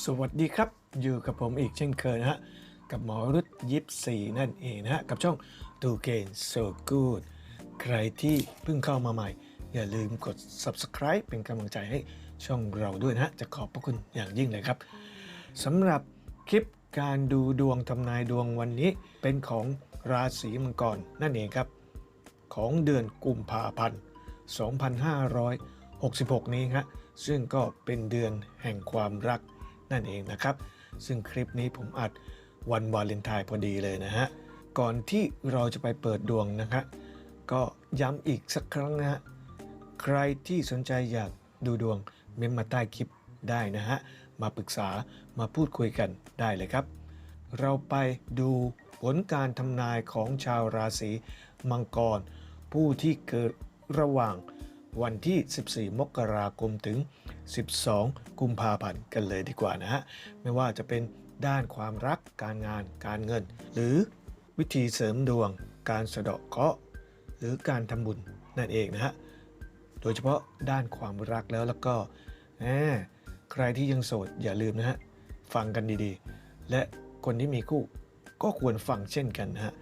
สวัสดีครับ อยู่กับผมอีกเช่นเคยนะฮะ กับหมอรุดยิปซีนั่นเองนะฮะ กับช่องตูเกนโซกูดใครที่เพิ่งเข้ามาใหม่ อย่าลืมกด subscribe เป็นกำลังใจให้ช่องเราด้วยนะฮะ จะขอบพระคุณอย่างยิ่งเลยครับสำหรับคลิปการดูดวงทำนายดวงวันนี้เป็นของราศีมังกรนั่นเองครับ ของเดือนกุมภาพันธ์ 2566 นี้ฮะซึ่งก็เป็นเดือนแห่งความรัก นั่นเองนะครับ ซึ่งคลิปนี้ผมอัดวันวาเลนไทน์พอดีเลยนะฮะ ก่อนที่เราจะไปเปิดดวงนะฮะก็ย้ำอีกสักครั้งนะฮะ ใครที่สนใจอยากดูดวงเมมมาใต้คลิปได้นะฮะ มาปรึกษามาพูดคุยกันได้เลยครับ เราไปดูผลการทำนายของชาวราศีมังกร ผู้ที่เกิดระหว่าง วันที่ 14 มกราคมถึง 12 กุมภาพันธ์กันเลยดีกว่านะฮะ ไม่ว่าจะเป็นด้านความรักการงานการเงิน หรือวิธีเสริมดวง การสะเดาะเคราะห์หรือการทำบุญนั่นเองนะฮะ โดยเฉพาะด้านความรักแล้วแล้วก็ใครที่ยังโสดอย่าลืมนะฮะ ฟังกันดีๆ และคนที่มีคู่ก็ควรฟังเช่นกันนะฮะ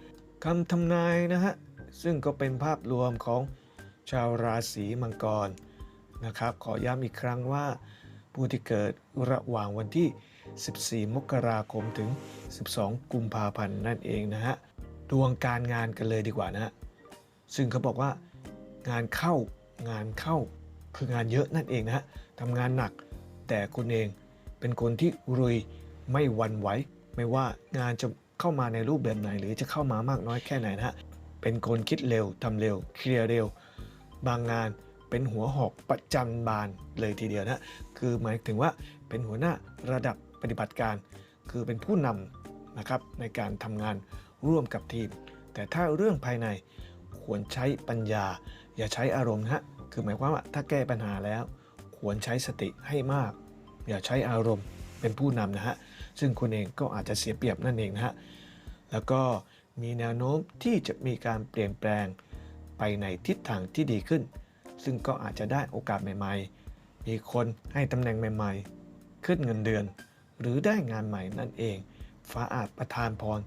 คำทำนายนะฮะ ซึ่งก็เป็นภาพรวมของ ชาวราศีมังกรนะครับ ขอย้ำอีกครั้งว่า ผู้ที่เกิดระหว่างวันที่ 14 มกราคมถึง 12 กุมภาพันธ์นั่นเองนะฮะดวงการงานกันเลยดีกว่านะฮะซึ่งเขาบอกว่า งานเข้างานเข้าคืองานเยอะนั่นเองนะฮะทำงานหนักแต่คุณเองเป็นคนที่รุยไม่วันไหว ไม่ว่างานจะเข้ามาในรูปแบบไหน หรือจะเข้ามามากน้อยแค่ไหนนะฮะเป็นคนคิดเร็วทำเร็วเคลียร์เร็ว บางงานเป็นหัวหอกประจันบานเลยทีเดียวนะ คือหมายถึงว่าเป็นหัวหน้าระดับปฏิบัติการ คือเป็นผู้นำนะครับในการทำงานร่วมกับทีม แต่ถ้าเรื่องภายในควรใช้ปัญญา อย่าใช้อารมณ์ฮะ คือหมายความว่าถ้าแก้ปัญหาแล้ว ควรใช้สติให้มาก อย่าใช้อารมณ์เป็นผู้นำนะฮะ ซึ่งคุณเองก็อาจจะเสียเปรียบนั่นเองนะฮะ แล้วก็มีแนวโน้มที่จะมีการเปลี่ยนแปลง ไปในทิศทางที่ดีขึ้น ซึ่งก็อาจจะได้โอกาสใหม่ๆ มีคนให้ตำแหน่งใหม่ๆ ขึ้นเงินเดือน หรือได้งานใหม่นั่นเอง ฟ้าอาจประทานพร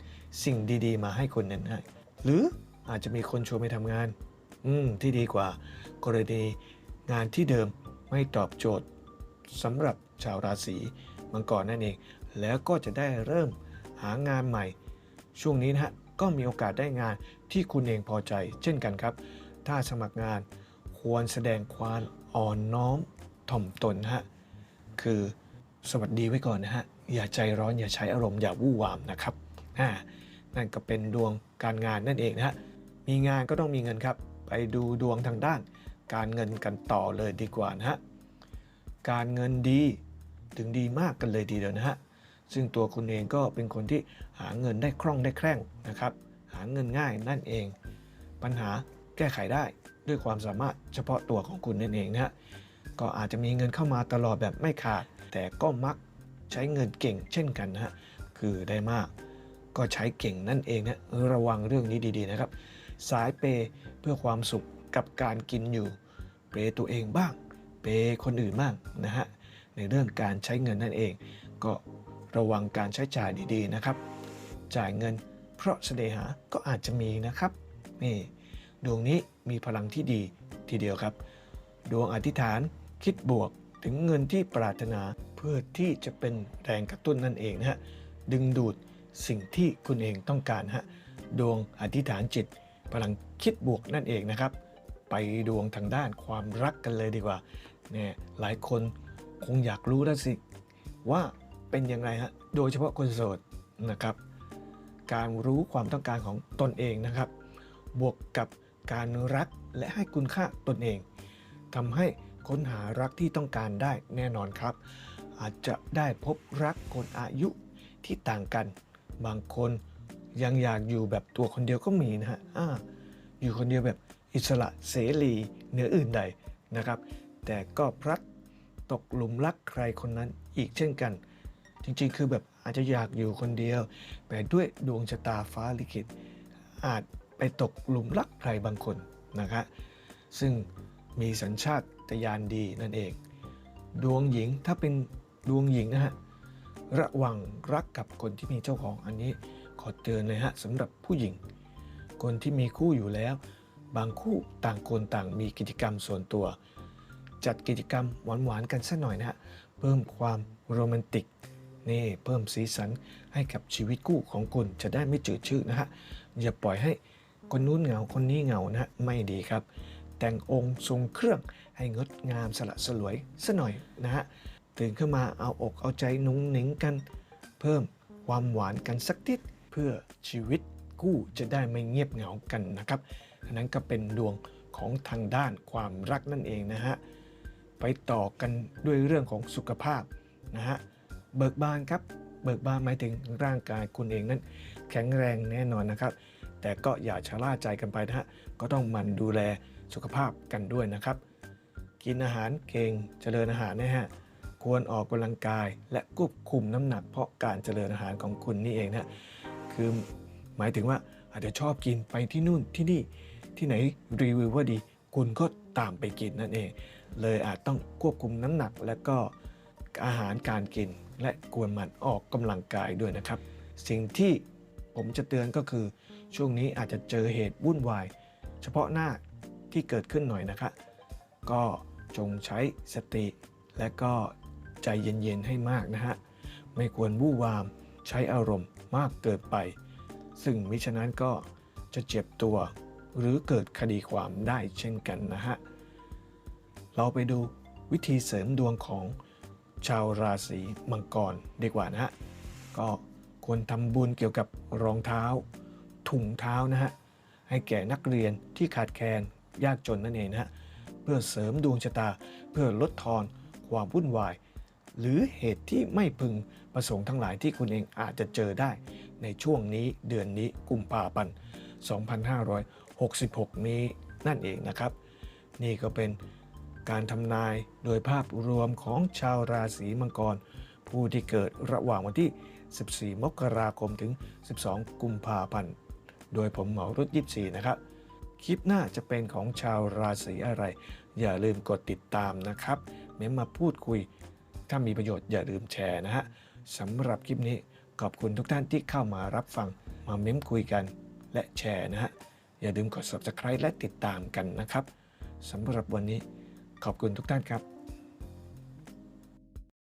สิ่งดีๆ มาให้คนนั้นให้หรืออาจจะมีคนชวนไปทำงาน อืมที่ดีกว่า กรณีงานที่เดิมไม่ตอบโจทย์สำหรับชาวราศีมังกรนั่นเอง แล้วก็จะได้เริ่มหางานใหม่ ช่วงนี้นะฮะ ก็มีโอกาสได้งานที่คุณเองพอใจ เช่นกันครับ ถ้าสมัครงานควรแสดงความอ่อนน้อมถ่อมตนฮะคือสวัสดีไว้ก่อนนะฮะอย่าใจร้อนอย่าใช้อารมณ์อย่าวู่วามนะครับอ่านั่นก็เป็นดวงการงานนั่นเองนะฮะมีงานก็ต้องมีเงินครับ ไปดูดวงทางด้าน การเงินกันต่อเลยดีกว่านะฮะการเงินดีถึงดีมากกันเลยทีเดียวนะฮะ ซึ่งตัวคุณเองก็เป็นคนที่หาเงินได้คล่องได้แคล่งนะครับ หาเงินง่ายนั่นเอง ปัญหาแก้ไขได้ด้วยความสามารถเฉพาะตัวของคุณนั่นเองนะฮะก็อาจจะมีเงินเข้ามาตลอดแบบไม่ขาด แต่ก็มักใช้เงินเก่งเช่นกันนะฮะคือได้มากก็ใช้เก่งนั่นเองนะระวังเรื่องนี้ดีๆนะครับ สายเปย์เพื่อความสุขกับการกินอยู่ เปย์ตัวเองบ้าง เปย์คนอื่นบ้างนะฮะในเรื่องการใช้เงินนั่นเอง ก็ ระวังการใช้จ่ายดีๆนะครับ จ่ายเงินเพราะเสน่หาก็อาจจะมีนะครับนี่ดวงนี้มีพลังที่ดีทีเดียวครับ ดวงอธิษฐานคิดบวกถึงเงินที่ปรารถนาเพื่อที่จะเป็นแรงกระตุ้นนั่นเองนะฮะดึงดูดสิ่งที่คุณเองต้องการฮะดวงอธิษฐานจิต พลังคิดบวกนั่นเองนะครับ ไปดวงทางด้านความรักกันเลยดีกว่าเนี่ยหลายคนคงอยากรู้แล้วสิว่า เป็นยังไงฮะโดยเฉพาะคนโสดนะครับ การรู้ความต้องการของตนเองนะครับ บวกกับการรักและให้คุณค่าตนเองทำให้ค้นหารักที่ต้องการได้แน่นอนครับ อาจจะได้พบรักคนอายุที่ต่างกัน บางคนยังอยากอยู่แบบตัวคนเดียวก็มีนะฮะออยู่คนเดียวแบบอิสระเสรีเหนืออื่นใดนะครับ แต่ก็พลัดตกหลุมรักใครคนนั้นอีกเช่นกัน จริงๆ คือแบบอาจจะอยากอยู่คนเดียว แต่ด้วยดวงชะตาฟ้าลิขิต อาจไปตกหลุมรักใครบางคนนะครับซึ่งมีสัญชาตญาณดีนั่นเอง ดวงหญิงถ้าเป็นดวงหญิงนะฮะระวังรักกับคนที่มีเจ้าของอันนี้ขอเตือนเลยฮะสำหรับผู้หญิง คนที่มีคู่อยู่แล้ว บางคู่ต่างคนต่างมีกิจกรรมส่วนตัว จัดกิจกรรมหวานๆกันสักหน่อยนะฮะเพิ่มความโรแมนติก นี่เพิ่มสีสันให้กับชีวิตคู่ของคุณจะได้ไม่จืดชืดนะฮะอย่าปล่อยให้คนนู้นเหงาคนนี้เหงานะฮะไม่ดีครับ แต่งองค์ทรงเครื่องให้งดงามสละสลวยสักหน่อยนะฮะตื่นขึ้นมาเอาอกเอาใจนุ้งหนิงกัน เพิ่มความหวานกันสักนิดเพื่อชีวิตคู่จะได้ไม่เงียบเหงากันนะครับนั้นก็เป็นดวงของทางด้านความรักนั่นเองนะฮะไปต่อกันด้วยเรื่องของสุขภาพนะฮะ เบิกบานครับ เบิกบานหมายถึงร่างกายคุณเองนั้น แข็งแรงแน่นอนนะครับ แต่ก็อย่าชะล่าใจกันไปนะฮะก็ต้องมันดูแลสุขภาพกันด้วยนะครับ กินอาหารเก่งเจริญอาหารนะฮะควรออกกำลังกายและควบคุมน้ำหนัก เพราะการเจริญอาหารของคุณนี่เองนะคือหมายถึงว่าอาจจะชอบกินไปที่นู่นที่นี่ที่ไหนรีวิวว่าดี คุณก็ตามไปกินนั่นเอง เลยอาจต้องควบคุมน้ำหนักและก็อาหารการกิน และควรหมั่นออกกำลังกายด้วยนะครับ สิ่งที่ผมจะเตือนก็คือ ช่วงนี้อาจจะเจอเหตุวุ่นวาย เฉพาะหน้าที่เกิดขึ้นหน่อยนะคะก็จงใช้สติและก็ใจเย็นๆให้มากนะฮะ ไม่ควรวู่วามใช้อารมณ์มากเกินไป ซึ่งมิฉะนั้นก็จะเจ็บตัว หรือเกิดคดีความได้เช่นกันนะฮะ เราไปดูวิธีเสริมดวงของ ชาวราศีมังกรดีกว่านะฮะก็ควรทำบุญเกี่ยวกับรองเท้า ถุงเท้านะฮะให้แก่นักเรียนที่ขาดแคลนยากจนนั่นเองนะฮะเพื่อเสริมดวงชะตา เพื่อลดทอนความวุ่นวาย หรือเหตุที่ไม่พึงประสงค์ทั้งหลายที่คุณเองอาจจะเจอได้ ในช่วงนี้เดือนนี้กุมภาพันธ์2566 นี้นั่นเองนะครับ นี่ก็เป็น การทำนายโดยภาพรวมของชาวราศีมังกร ผู้ที่เกิดระหว่างวันที่ 14 มกราคมถึง 12 กุมภาพันธ์ โดยผมเหมารุด24นะครับ คลิปหน้าจะเป็นของชาวราศีอะไร อย่าลืมกดติดตามนะครับ เม้มมาพูดคุย ถ้ามีประโยชน์อย่าลืมแชร์นะฮะสำหรับคลิปนี้ขอบคุณทุกท่านที่เข้ามารับฟัง มาเม้มคุยกันและแชร์นะฮะ อย่าลืมกด subscribe และติดตามกันนะครับสำหรับวันนี้ ขอบคุณทุกท่านครับ